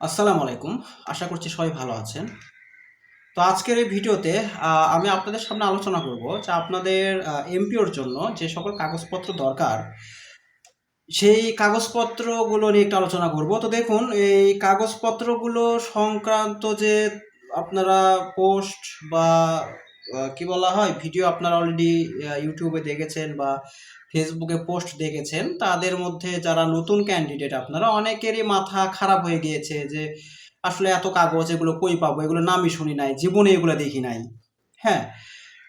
আসসালামু আলাইকুম। আশা করছি সবাই ভালো আছেন। তো আজকের এই ভিডিওতে আমি আপনাদের সামনে আলোচনা করব যে আপনাদের এমপিওর জন্য যে সকল কাগজপত্র দরকার, সেই কাগজপত্রগুলো নিয়ে একটু আলোচনা করব। তো দেখুন, এই কাগজপত্রগুলো সংক্রান্ত যে আপনারা পোস্ট বা কি বলা হয় ভিডিও আপনারা অলরেডি ইউটিউবে দেখেছেন বা ফেসবুকে পোস্ট দেখেছেন, তাদের মধ্যে যারা নতুন ক্যান্ডিডেট আপনারা অনেকেরই মাথা খারাপ হয়ে গিয়েছে যে, আসলে এত কাগজ, এগুলো কই পাবো? এগুলো নামই শুনি নাই, জীবনে এগুলো দেখি নাই। হ্যাঁ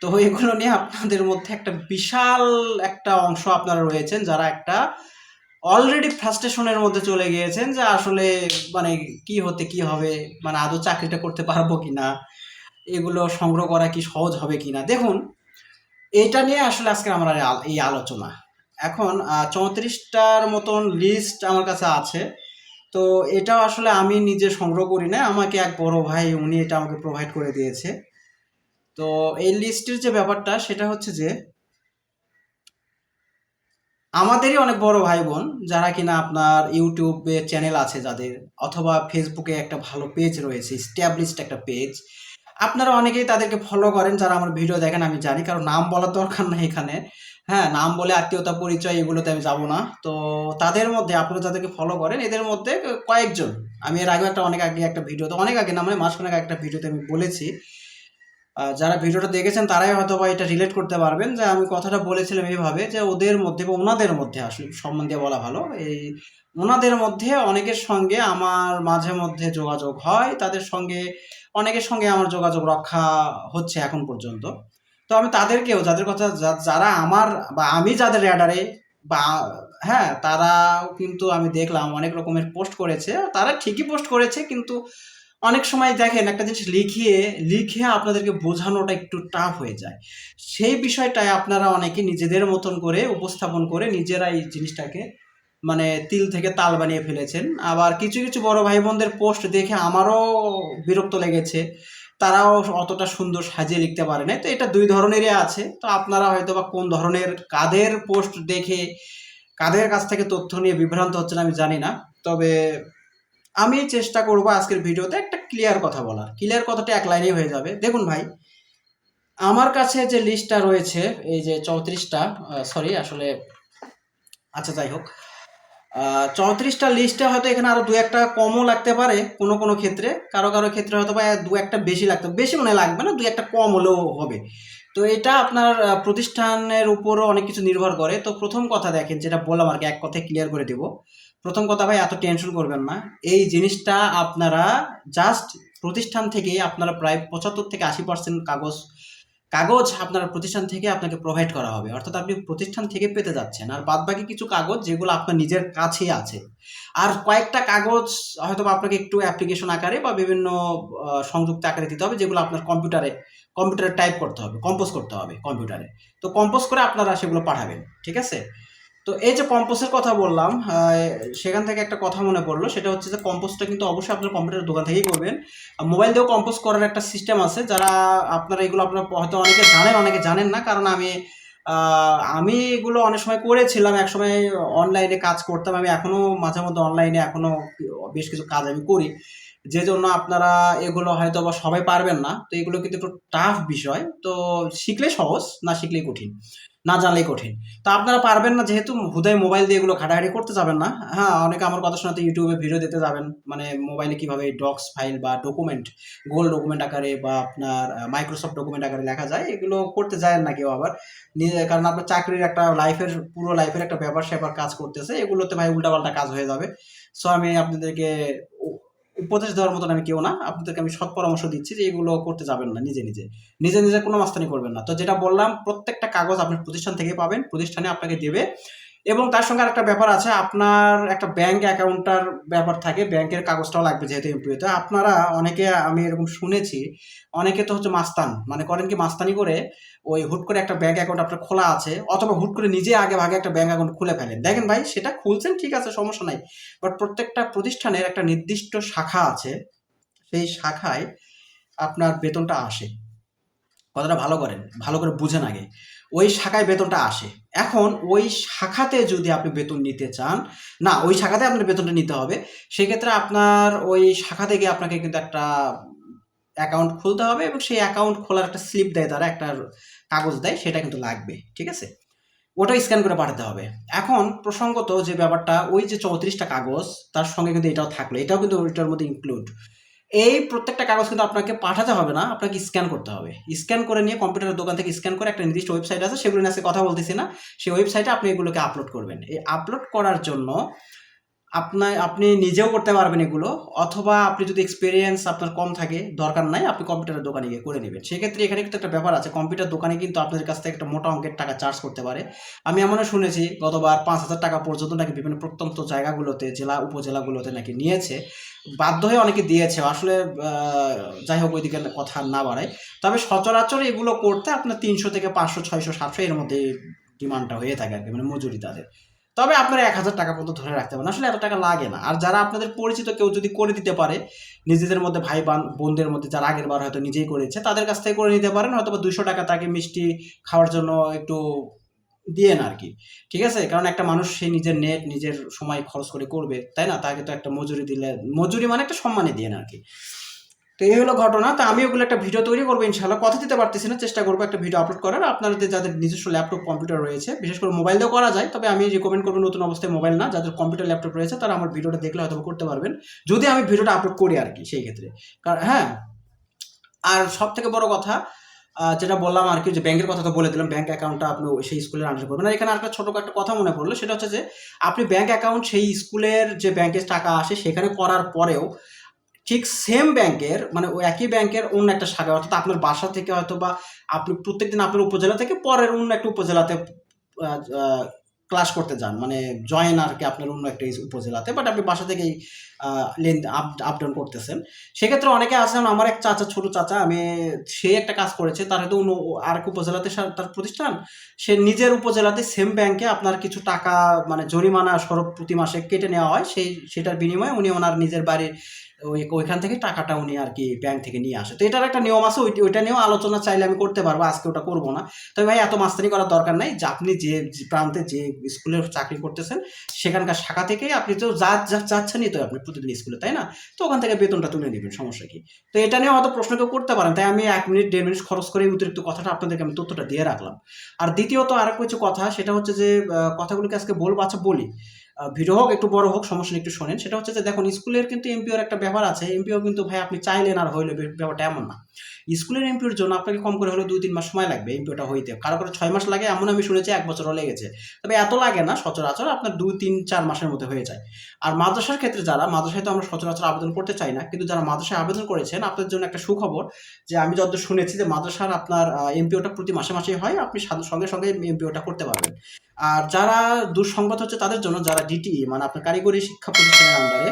তো এগুলো নিয়ে আপনাদের মধ্যে একটা বিশাল একটা অংশ আপনারা রয়েছেন, যারা একটা অলরেডি ফ্রাস্ট্রেশনের মধ্যে চলে গিয়েছেন যে, আসলে মানে কি হতে, কি হবে? মানে আদৌ চাকরিটা করতে পারব কি না এগুলো সংগ্রহ করা কি সহজ হবে কি না দেখুন, এটা নিয়ে আসলে আজকে আমার এই আলোচনা। এখন চৌত্রিশটার মতন লিস্ট আমার কাছে আছে। তো এটা আসলে আমি নিজে সংগ্রহ করি না, আমাকে এক বড় ভাই, উনি এটা আমাকে প্রোভাইড করে দিয়েছে। তো এই লিস্টের যে ব্যাপারটা, সেটা হচ্ছে যে, আমাদেরই অনেক বড় ভাই বোন, যারা কিনা আপনার ইউটিউবে চ্যানেল আছে যাদের, অথবা ফেসবুকে একটা ভালো পেজ রয়েছে স্ট্যাবলিশড একটা পেজ আপনারা অনেকেই তাদেরকে ফলো করেন, যারা আমার ভিডিও দেখেন, আমি জানি, কারণ নাম বলার দরকার নাই এখানে। হ্যাঁ নাম বলে আত্মীয়তা, পরিচয় এগুলোতে আমি যাব না। তো তাদের মধ্যে আপনারা যাদেরকে ফলো করেন, এদের মধ্যে কয়েকজন, আমি এর আগে একটা অনেক আগে একটা ভিডিওতে অনেক আগে না মানে মাসখানেক একটা ভিডিওতে আমি বলেছি। যারা ভিডিওটা দেখেছেন, তারাই হয়তো বা এটা রিলেট করতে পারবেন যে আমি কথাটা বলেছিলাম এইভাবে যে ওদের মধ্যে বা ওনাদের মধ্যে আসলে সম্বন্ধে বলা ভালো। এই ওনাদের মধ্যে অনেকের সঙ্গে আমার মাঝে মধ্যে যোগাযোগ হয়, তাদের সঙ্গে অনেকের সঙ্গে আমার যোগাযোগ রক্ষা হচ্ছে এখন পর্যন্ত। তো আমি তাদেরকেও, যাদের কথা যারা আমার বা আমি যাদের র্যাডারে বা হ্যাঁ তারাও কিন্তু আমি দেখলাম অনেক রকমের পোস্ট করেছে। তারা ঠিকই পোস্ট করেছে, কিন্তু অনেক সময় দেখেন একটা জিনিস লিখিয়ে, লিখে আপনাদেরকে বোঝানোটা একটু টাফ হয়ে যায়। সেই বিষয়টায় আপনারা অনেকে নিজেদের মতন করে উপস্থাপন করে নিজেরা এই জিনিসটাকে মানে তিল থেকে তাল বানিয়ে ফেলেছেন। আবার কিছু কিছু বড় ভাই বোনদের পোস্ট দেখে আমারও বিরক্ত লেগেছে। তারাও অতটা সুন্দর সাজিয়ে লিখতে পারে না তো এটা দুই ধরনেরই আছে। তো আপনারা হয়তো বা কোন ধরনের, কাদের পোস্ট দেখে, কাদের কাছ থেকে তথ্য নিয়ে বিভ্রান্ত হচ্ছেন আমি জানি না। তবে আমি চেষ্টা করব আজকের ভিডিওতে একটা ক্লিয়ার কথা বলার। ক্লিয়ার কথাটা এক লাইনেই হয়ে যাবে। দেখুন ভাই, আমার কাছে যে লিস্টটা রয়েছে, এই যে চৌত্রিশটা সরি আসলে আচ্ছা যাই হোক। চৌত্রিশটা লিস্টে হয়তো এখানে আরও দু একটা কমও লাগতে পারে, কোনো কোনো ক্ষেত্রে। কারও কারও ক্ষেত্রে হয়তো বা দু একটা বেশি লাগতে বেশি মনে লাগবে না, দু একটা কম হলেও হবে। তো এটা আপনার প্রতিষ্ঠানের উপরও অনেক কিছু নির্ভর করে। তো প্রথম কথা দেখেন, যেটা বললাম আর কি, এক কথায় ক্লিয়ার করে দেব। প্রথম কথা ভাই, এত টেনশন করবেন না। এই জিনিসটা আপনারা জাস্ট প্রতিষ্ঠান থেকে আপনারা প্রায় পঁচাত্তর থেকে আশি পার্সেন্ট কাগজ কাগজ আপনার প্রতিষ্ঠান থেকে আপনাকে প্রোভাইড করা হবে। অর্থাৎ আপনি প্রতিষ্ঠান থেকে পেতে যাচ্ছেন। আর বাদ বাকি কিছু কাগজ যেগুলো আপনার নিজের কাছেই আছে। আর কয়েকটা কাগজ হয়তো আপনাকে একটু অ্যাপ্লিকেশন আকারে বা বিভিন্ন সংযুক্ত আকারে দিতে হবে, যেগুলো আপনার কম্পিউটারে কম্পিউটারে টাইপ করতে হবে কম্পোজ করতে হবে কম্পিউটারে তো কম্পোজ করে আপনারা সেগুলো পাঠাবেন, ঠিক আছে? তো এই যে কম্পোজের কথা বললাম সেখান থেকে একটা কথা মনে পড়ল, সেটা হচ্ছে যে কম্পোজটা কিন্তু অবশ্যই আপনার কম্পিউটার দোকান থেকেই করবেন। মোবাইল দিয়েও কম্পোজ করার একটা সিস্টেম আছে, যারা আপনারা এগুলো আপনার হয়তো অনেকে জানেন অনেকে জানেন না, কারণ আমি আমি এগুলো অনেক সময় করেছিলাম এক সময় অনলাইনে কাজ করতাম, আমি এখনও মাঝে মধ্যে অনলাইনে এখনও বেশ কিছু কাজ আমি করি। যে জন্য আপনারা এগুলো হয়তো বা সবাই পারবেন না, তো এগুলো কিন্তু একটু টাফ বিষয়। তো শিখলে সহজ, না শিখলেই কঠিন, না জানলেই কঠিন। তো আপনারা পারবেন না যেহেতু হুদায় মোবাইল দিয়ে এগুলো ঘাটাঘাটি করতে যাবেন না। হ্যাঁ অনেকে আমার কথা শোনাতে ইউটিউবে ভিডিও দিতে যাবেন। মানে মোবাইলে কীভাবে ডক্স ফাইল বা ডকুমেন্ট গুগল ডকুমেন্ট আকারে বা আপনার মাইক্রোসফট ডকুমেন্ট আকারে লেখা যায়, এগুলো করতে যায় না কেউ আবার। কারণ আপনার চাকরির একটা লাইফের পুরো লাইফের একটা ব্যাপার স্যাপার কাজ করতেছে, এগুলোতে ভাই উল্টাপাল্টা কাজ হয়ে যাবে। সো আমি আপনাদেরকে উপদেশ দেওয়ার মতন আমি কেউ না। আপনাদেরকে আমি সৎ পরামর্শ দিচ্ছি যে এগুলো করতে যাবেন না নিজে নিজে। নিজে নিজে কোনো মাস্তানি করবেন না। তো যেটা বললাম, প্রত্যেকটা কাগজ আপনি প্রতিষ্ঠান থেকে পাবেন। প্রতিষ্ঠানে আপনাকে দেবে। এবং তার সঙ্গে আরেকটা ব্যাপার আছে, আপনার একটা ব্যাংক অ্যাকাউন্টটার ব্যাপার থাকে ব্যাংকের কাগজটাও লাগবে যেহেতু এমপিওতে আপনারা অনেকে, আমি এরকম শুনেছি, অনেকে তো হচ্ছে মাস্তান মানে করেন কি মাস্তানি করে ওই হুট করে একটা ব্যাংক অ্যাকাউন্ট আপনার খোলা আছে, অথবা হুট করে নিজে আগে ভাগে একটা ব্যাংক অ্যাকাউন্ট খুলে ফেলেন। দেখেন ভাই, সেটা খুলছেন ঠিক আছে, সমস্যা নাই। বাট প্রত্যেকটা প্রতিষ্ঠানের একটা নির্দিষ্ট শাখা আছে, সেই শাখায় আপনার বেতনটা আসে। কথাটা ভালো করেন, ভালো করে বুঝেন আগে। ওই শাখায় বেতনটা আসে। এখন ওই শাখাতে যদি আপনি বেতন নিতে চান, না, ওই শাখাতে আপনার বেতনটা নিতে হবে। সেক্ষেত্রে আপনার ওই শাখা থেকে আপনাকে কিন্তু একটা অ্যাকাউন্ট খুলতে হবে এবং সেই অ্যাকাউন্ট খোলার একটা স্লিপ দেয়, তারা একটা কাগজ দেয়, সেটা কিন্তু লাগবে, ঠিক আছে? ওটা স্ক্যান করে পাঠাতে হবে। এখন প্রসঙ্গত যে ব্যাপারটা, ওই যে চৌত্রিশটা কাগজ, তার সঙ্গে কিন্তু এটাও থাকল। এটাও কিন্তু ওইটার মধ্যে ইনক্লুড এই প্রত্যেকটা কাগজ কিন্তু আপনাকে পাঠাতে হবে না, আপনাকে স্ক্যান করতে হবে। স্ক্যান করে নিয়ে কম্পিউটারের দোকান থেকে স্ক্যান করে একটা নির্দিষ্ট ওয়েবসাইট আছে, সেগুলো নিয়ে কথা বলতেছি না। সেই ওয়েবসাইটে আপনি এগুলোকে আপলোড করবেন। এই আপলোড করার জন্য আপনার, আপনি নিজেও করতে পারবেন এগুলো, অথবা আপনি যদি এক্সপিরিয়েন্স আপনার কম থাকে, দরকার নাই, আপনি কম্পিউটারের দোকানে গিয়ে করে নেবেন। সেক্ষেত্রে এখানে কিন্তু একটা ব্যাপার আছে কম্পিউটার দোকানে কিন্তু আপনাদের কাছ থেকে একটা মোটা অঙ্কের টাকা চার্জ করতে পারে। আমি এমনও শুনেছি, গতবার পাঁচ হাজার টাকা পর্যন্ত নাকি বিভিন্ন প্রত্যন্ত জায়গাগুলোতে, জেলা, উপজেলাগুলোতে নাকি নিয়েছে। বাধ্য হয়ে অনেকে দিয়েছে, আসলে যাই হোক, ওইদিকে কথা না বাড়ায় তবে সচরাচর এগুলো করতে আপনার তিনশো থেকে পাঁচশো, ছয়শো, সাতশো এর মধ্যে ডিমান্ডটা হয়ে থাকে আর কি মানে মজুরি তাদের। তবে আপনারা এক হাজার টাকা পর্যন্ত ধরে রাখতে পারেন। আসলে এত টাকা লাগে না। আর যারা আপনাদের পরিচিত কেউ যদি করে দিতে পারে, নিজেদের মধ্যে ভাই বান, বোনদের মধ্যে যারা আগের বার হয়তো নিজেই করেছে, তাদের কাছ থেকে করে নিতে পারেন হয়তো বা দুশো টাকা তাকে মিষ্টি খাওয়ার জন্য একটু দিয়ে না আর কি ঠিক আছে? কারণ একটা মানুষ সে নিজের নেট নিজের সময় খরচ করে করবে, তাই না? তাকে তো একটা মজুরি দিলে, মজুরি মানে একটা সম্মানই দিয়ে না আর কি তো এই হলো ঘটনা। তো আমি ওগুলো একটা ভিডিও তৈরি করব ইনশাল্লাহ কথা দিতে পারতেছি না, চেষ্টা করব একটা ভিডিও আপলোড করার। আপনাদের যাদের নিজস্ব ল্যাপটপ কম্পিউটার রয়েছে, বিশেষ করে মোবাইল দিয়েও করা যায়, তবে আমি রেকমেন্ড করব নতুন অবস্থায় মোবাইল না। যাদের কম্পিউটার ল্যাপটপ রয়েছে, তারা আমার ভিডিওটা দেখলে হয়তো করতে পারবেন। যদি আমি ভিডিওটা আপলোড করি আর কি সেই ক্ষেত্রে। কারণ হ্যাঁ। আর সব থেকে বড় কথা যেটা বললাম আর কি যে ব্যাংকের কথা তো বলে দিলাম ব্যাংক অ্যাকাউন্টটা আপনি সেই স্কুলের আন্ডারে করবেন। আর এখানে একটা ছোটো একটা কথা মনে পড়ল, সেটা হচ্ছে যে, আপনি ব্যাংক অ্যাকাউন্ট সেই স্কুলের যে ব্যাংকের টাকা আসে, সেখানে করার পরেও ঠিক সেম ব্যাংকের মানে ওই একই ব্যাংকের অন্য একটা শাখা, অর্থাৎ আপনার বাসা থেকে হয়তো বা আপনি প্রত্যেকদিন আপনার উপজেলা থেকে পরের অন্য একটা উপজেলাতে ক্লাস করতে যান। মানে জয়েন আর কি আপনার অন্য একটা উপজেলাতে বাট আপনি বাসা থেকেই লেন আপ আপ ডাউন করতেছেন সেক্ষেত্রে অনেকে আছেন আমার এক চাচা, ছোট চাচা, আমি, সে একটা কাজ করেছে, তার হয়তো অন্য আর এক উপজেলাতে তার প্রতিষ্ঠান, সে নিজের উপজেলাতে সেম ব্যাংকে আপনার কিছু টাকা মানে জরিমানা স্বরূপ প্রতি মাসে কেটে নেওয়া হয়, সেই, সেটার বিনিময়ে উনি ওনার নিজের বাড়ির ওই, ওইখান থেকে টাকাটা উনি আর কি ব্যাংক থেকে নিয়ে আসে। তো এটার একটা নিয়ম আছে ওই ওইটা নিয়েও আলোচনা চাইলে আমি করতে পারব, আজকে ওটা করব না। তবে ভাই, এত মাস্তানি করার দরকার নাই, যে আপনি যে প্রান্তে যে স্কুলে চাকরি করতেছেন, সেখানকার শাখা থেকে আপনি তো যা যা চাচ্ছেনই তো আপনি। প্রতিদিন স্কুলে, তাই না? তো ওখান থেকে বেতনটা তুলে নেবেন, সমস্যা কি? তো এটা নিয়ে হয়তো প্রশ্ন কেউ করতে পারেন, তাই আমি এক মিনিট, দেড় মিনিট খরচ করে অতিরিক্ত কথাটা আপনাদেরকে আমি তথ্যটা দিয়ে রাখলাম। আর দ্বিতীয়ত আরেক কিছু কথা, সেটা হচ্ছে যে কথাগুলোকে আজকে বলব আচ্ছা বলি। ভিডিও হোক, একটু বড় হোক, সমস্যা একটু শোনেন। সেটা হচ্ছে যে, দেখুন, স্কুলের কিন্তু এমপিওর একটা ব্যাপার আছে, এমপিও কিন্তু ভাই আপনি চাইলেন আর হইলে, ব্যাপারটা এমন না। স্কুলের এমপিওর জন্য আপনাকে কম করে হলেও দুই তিন মাস সময় লাগবে, এমপিওটা হইতে। কারও কারও ছয় মাস লাগে এমন আমি শুনেছি এক বছরও লেগেছে। তবে এত লাগে না, সচরাচর আপনার দুই তিন চার মাসের মধ্যে হয়ে যায়। আর মাদ্রাসার ক্ষেত্রে যারা, মাদ্রাসায় তো আমরা সচরাচর আবেদন করতে চাই না, কিন্তু যারা মাদ্রাসায় আবেদন করেছেন, আপনাদের জন্য একটা সুখবর যে আমি যতদূর শুনেছি যে মাদ্রাসার আপনার এমপিওটা প্রতি মাসে মাসে হয়, আপনি সঙ্গে সঙ্গে এমপিওটা করতে পারবেন। আর যারা দুঃসংবাদ হচ্ছে তাদের জন্য, যারা ডিটি মানে আপনার কারিগরি শিক্ষা প্রতিষ্ঠানের আন্ডারে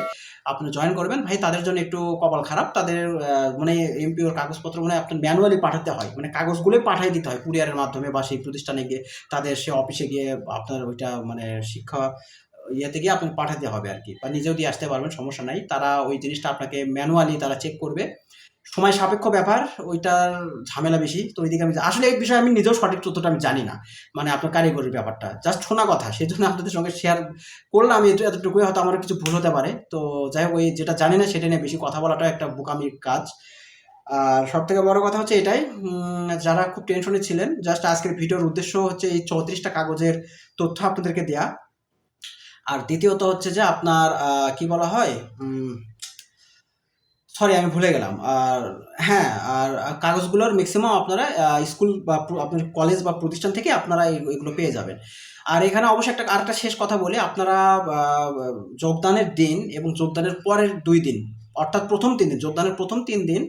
আপনি জয়েন করবেন। ভাই, তাদের জন্য একটু কপাল খারাপ। তাদের মানে এমপিওর কাগজপত্র মানে আপনার ম্যানুয়ালি পাঠাতে হয়। মানে কাগজগুলোই পাঠিয়ে দিতে হয় কুরিয়ারের মাধ্যমে বা সেই প্রতিষ্ঠানে গিয়ে। তাদের সে অফিসে গিয়ে আপনার ওইটা মানে শিক্ষা ইয়েতে গিয়ে আপনাকে পাঠাতে হবে আর কি। বা নিজেও দিয়ে আসতে পারবেন, সমস্যা নাই। তারা ওই জিনিসটা আপনাকে ম্যানুয়ালি তারা চেক করবে। সময় সাপেক্ষ ব্যাপার, ওইটার ঝামেলা বেশি। তো ওইদিকে আমি আসলে এই বিষয়ে আমি নিজেও সঠিক তথ্যটা আমি জানি না মানে আপনার কারিগরির ব্যাপারটা। জাস্ট শোনা কথা সেই জন্য আপনাদের সঙ্গে শেয়ার করলাম আমি এত- এতটুকুই হয়তো আমার কিছু ভুল হতে পারে। তো যাই হোক, ওই যেটা জানি না, সেটা নিয়ে বেশি কথা বলাটা একটা বোকামির কাজ। আর সব থেকে বড় কথা হচ্ছে এটাই যারা খুব টেনশনে ছিলেন জাস্ট আজকের ভিডিওর উদ্দেশ্য হচ্ছে এই চৌত্রিশটা কাগজের তথ্য আপনাদেরকে দেয়া। আর দ্বিতীয়ত হচ্ছে যে আপনার কি বলা হয় সরি আমি ভুলে গেলাম। আর হ্যাঁ আর কাগজগুলোর ম্যাক্সিমাম আপনারা স্কুল বা আপনার কলেজ বা প্রতিষ্ঠান থেকে আপনারা এগুলো পেয়ে যাবেন। আর এখানে অবশ্যই একটা, আরেকটা শেষ কথা বলি। আপনারা যোগদানের দিন এবং যোগদানের পরের দুই দিন, অর্থাৎ প্রথম তিন দিন, যোগদানের প্রথম তিন দিন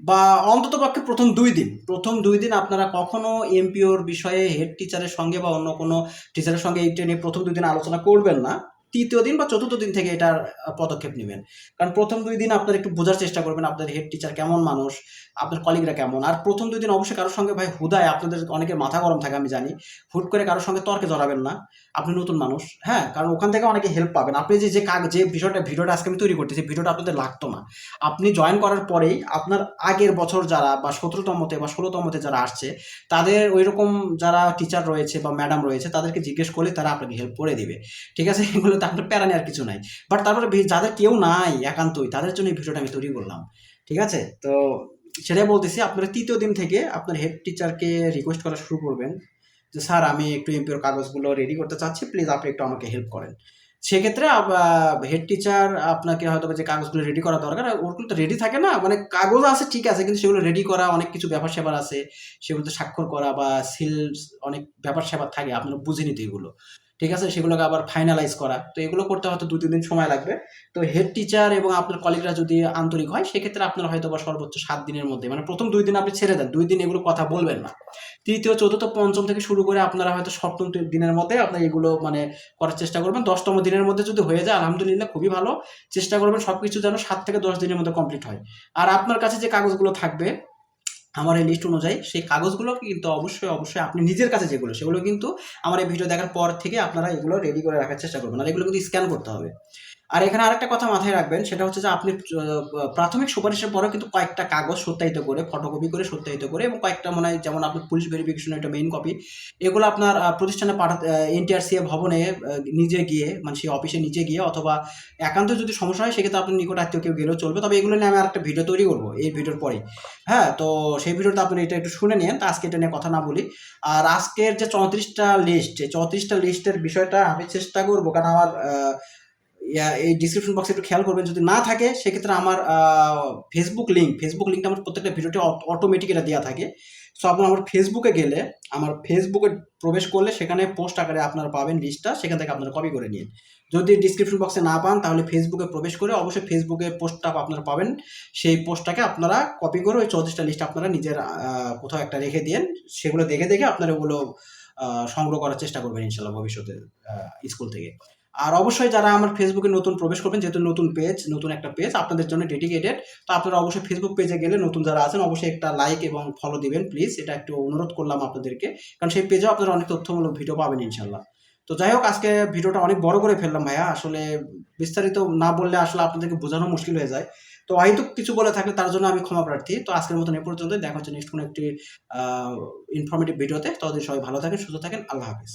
বা অন্তত পক্ষে প্রথম দুই দিন, প্রথম দুই দিন আপনারা কখনো এমপিওর বিষয়ে হেড টিচারের সঙ্গে বা অন্য কোনো টিচারের সঙ্গে এইটা নিয়ে প্রথম দুই দিন আলোচনা করবেন না। তৃতীয় দিন বা চতুর্থ দিন থেকে এটার পদক্ষেপ নেবেন। কারণ প্রথম দুই দিন আপনার একটু বোঝার চেষ্টা করবেন আপনাদের হেড টিচার কেমন মানুষ, আপনার কলিগরা কেমন। আর প্রথম দুই দিন অবশ্যই কারোর সঙ্গে ভাই হুদায় আপনাদের অনেকের মাথা গরম থাকে আমি জানি। হুট করে কারোর সঙ্গে তর্কে জড়াবেন না। আপনি নতুন মানুষ হ্যাঁ? কারণ ওখান থেকে অনেকে হেল্প পাবেন। আপনি যে যে কাগ যে বিষয়টা, ভিডিওটা আজকে আমি তৈরি করতেছি, ভিডিওটা আপনাদের লাগতো না। আপনি জয়েন করার পরেই আপনার আগের বছর যারা বা সতেরোতমতে বা ষোলোতমতে যারা আসছে, তাদের ওই রকম যারা টিচার রয়েছে বা ম্যাডাম রয়েছে, তাদেরকে জিজ্ঞেস করলে তারা আপনাকে হেল্প করে দিবে। ঠিক আছে? আপনার প্যারা নেওয়ার কিছু নাই। বাট তারপরে যাদের কেউ নাই একান্তই, তাদের জন্য এই ভিডিওটা আমি তৈরি করলাম। ঠিক আছে? তো সেটাই বলতেছি, আপনারা তৃতীয় দিন থেকে আপনার হেড টিচারকে রিকোয়েস্ট করা শুরু করবেন যে, স্যার, আমি একটু এমপিওর কাগজগুলো রেডি করতে চাচ্ছি প্লিজ আপনি একটু আমাকে হেল্প করেন। সেক্ষেত্রে হেড টিচার আপনাকে হয়তো যে কাগজগুলো রেডি করা দরকার, ওগুলো তো রেডি থাকে না। মানে কাগজ আছে, ঠিক আছে, কিন্তু সেগুলো রেডি করা, অনেক কিছু ব্যাপার স্যাপার আছে। সেগুলোতে স্বাক্ষর করা বা সিল অনেক ব্যাপার স্যাপার থাকে, আপনারা বুঝে নিতে এগুলো। ঠিক আছে? সেগুলোকে আবার ফাইনালাইজ করা। তো এগুলো করতে হয়তো দু তিন দিন সময় লাগবে। তো হেড টিচার এবং আপনার কলিগরা যদি আন্তরিক হয়, সেক্ষেত্রে আপনারা হয়তো বা সর্বোচ্চ সাত দিনের মধ্যে। মানে প্রথম দুই দিন আপনি ছেড়ে দেন। দুই দিন এগুলো কথা বলবেন না। তৃতীয়, চতুর্থ, পঞ্চম থেকে শুরু করে আপনারা হয়তো সপ্তম দিনের মধ্যে আপনার এগুলো মানে করার চেষ্টা করবেন। দশতম দিনের মধ্যে যদি হয়ে যায়, আলহামদুলিল্লাহ খুবই ভালো। চেষ্টা করবেন সব কিছু যেন সাত থেকে দশ দিনের মধ্যে কমপ্লিট হয়। আর আপনার কাছে যে কাগজগুলো থাকবে আমার এই লিস্ট অনুযায়ী সেই কাগজগুলো কিন্তু অবশ্যই অবশ্যই আপনি নিজের কাছে যেগুলো, সেগুলো কিন্তু আমার এই ভিডিও দেখার পর থেকে আপনারা এগুলো রেডি করে রাখার চেষ্টা করবেন। আর এগুলো কিন্তু স্ক্যান করতে হবে। আর এখানে আরেকটা কথা মাথায় রাখবেন, সেটা হচ্ছে যে আপনি প্রাথমিক সুপারিশের পরেও কিন্তু কয়েকটা কাগজ সত্যায়িত করে ফটোকপি করে সত্যায়িত করে এবং কয়েকটা মনে হয় যেমন আপনার পুলিশ ভেরিফিকেশন একটা মেইন কপি এগুলো আপনার প্রতিষ্ঠানে পাঠাতে এনটিআরসিএ ভবনে নিজে গিয়ে মানে সেই অফিসে নিজে গিয়ে অথবা একান্ত যদি সমস্যা হয়, সেক্ষেত্রে আপনার নিকট আত্মীয় কেউ গেলেও চলবে। তবে এগুলো নিয়ে আমি আরেকটা ভিডিও তৈরি করব এই ভিডিওর পরেই হ্যাঁ তো সেই ভিডিওটা আপনি এটা একটু শুনে নিন, তা আজকে এটা নিয়ে কথা না বলি। আর আজকের যে চৌত্রিশটা লিস্ট চৌত্রিশটা লিস্টের বিষয়টা আমি চেষ্টা করব, কারণ আমার এই ডিসক্রিপশন বক্সে একটু খেয়াল করবেন, যদি না থাকে, সেক্ষেত্রে আমার ফেসবুক লিঙ্ক ফেসবুক লিঙ্কটা আমার প্রত্যেকটা ভিডিওতে অটোমেটিক এটা দেওয়া থাকে। সো আপনার আমার ফেসবুকে গেলে, আমার ফেসবুকে প্রবেশ করলে সেখানে পোস্ট আকারে আপনারা পাবেন লিস্টটা সেখান থেকে আপনারা কপি করে নিন। যদি ডিসক্রিপশন বক্সে না পান, তাহলে ফেসবুকে প্রবেশ করে অবশ্যই ফেসবুকে পোস্টটা আপনারা পাবেন। সেই পোস্টটাকে আপনারা কপি করে ওই চৌত্রিশটা লিস্ট আপনারা নিজের কোথাও একটা রেখে দিন সেগুলো দেখে দেখে আপনারা ওগুলো সংগ্রহ করার চেষ্টা করবেন ইনশাল্লাহ ভবিষ্যতে স্কুল থেকে। আর অবশ্যই যারা আমার ফেসবুকে নতুন প্রবেশ করবেন, যেহেতু নতুন পেজ নতুন একটা পেজ আপনাদের জন্য ডেডিকেটেড তো আপনারা অবশ্যই ফেসবুক পেজে গেলে নতুন যারা আছেন, অবশ্যই একটা লাইক এবং ফলো দিবেন প্লিজ এটা একটু অনুরোধ করলাম আপনাদেরকে, কারণ সেই পেজেও আপনারা অনেক তথ্যমূলক ভিডিও পাবেন ইনশাল্লাহ তো যাই হোক, আজকে ভিডিওটা অনেক বড় করে ফেললাম ভাইয়া। আসলে বিস্তারিত না বললে আসলে আপনাদেরকে বোঝানো মুশকিল হয়ে যায়। তো হয়তো কিছু বলে থাকলে তার জন্য আমি ক্ষমা প্রার্থী। তো আজকের মতন এ পর্যন্ত দেখা হচ্ছে নেক্সট কোনো একটি ইনফরমেটিভ ভিডিওতে ততদিন সবাই ভালো থাকেন, সুস্থ থাকেন। আল্লাহ হাফিজ।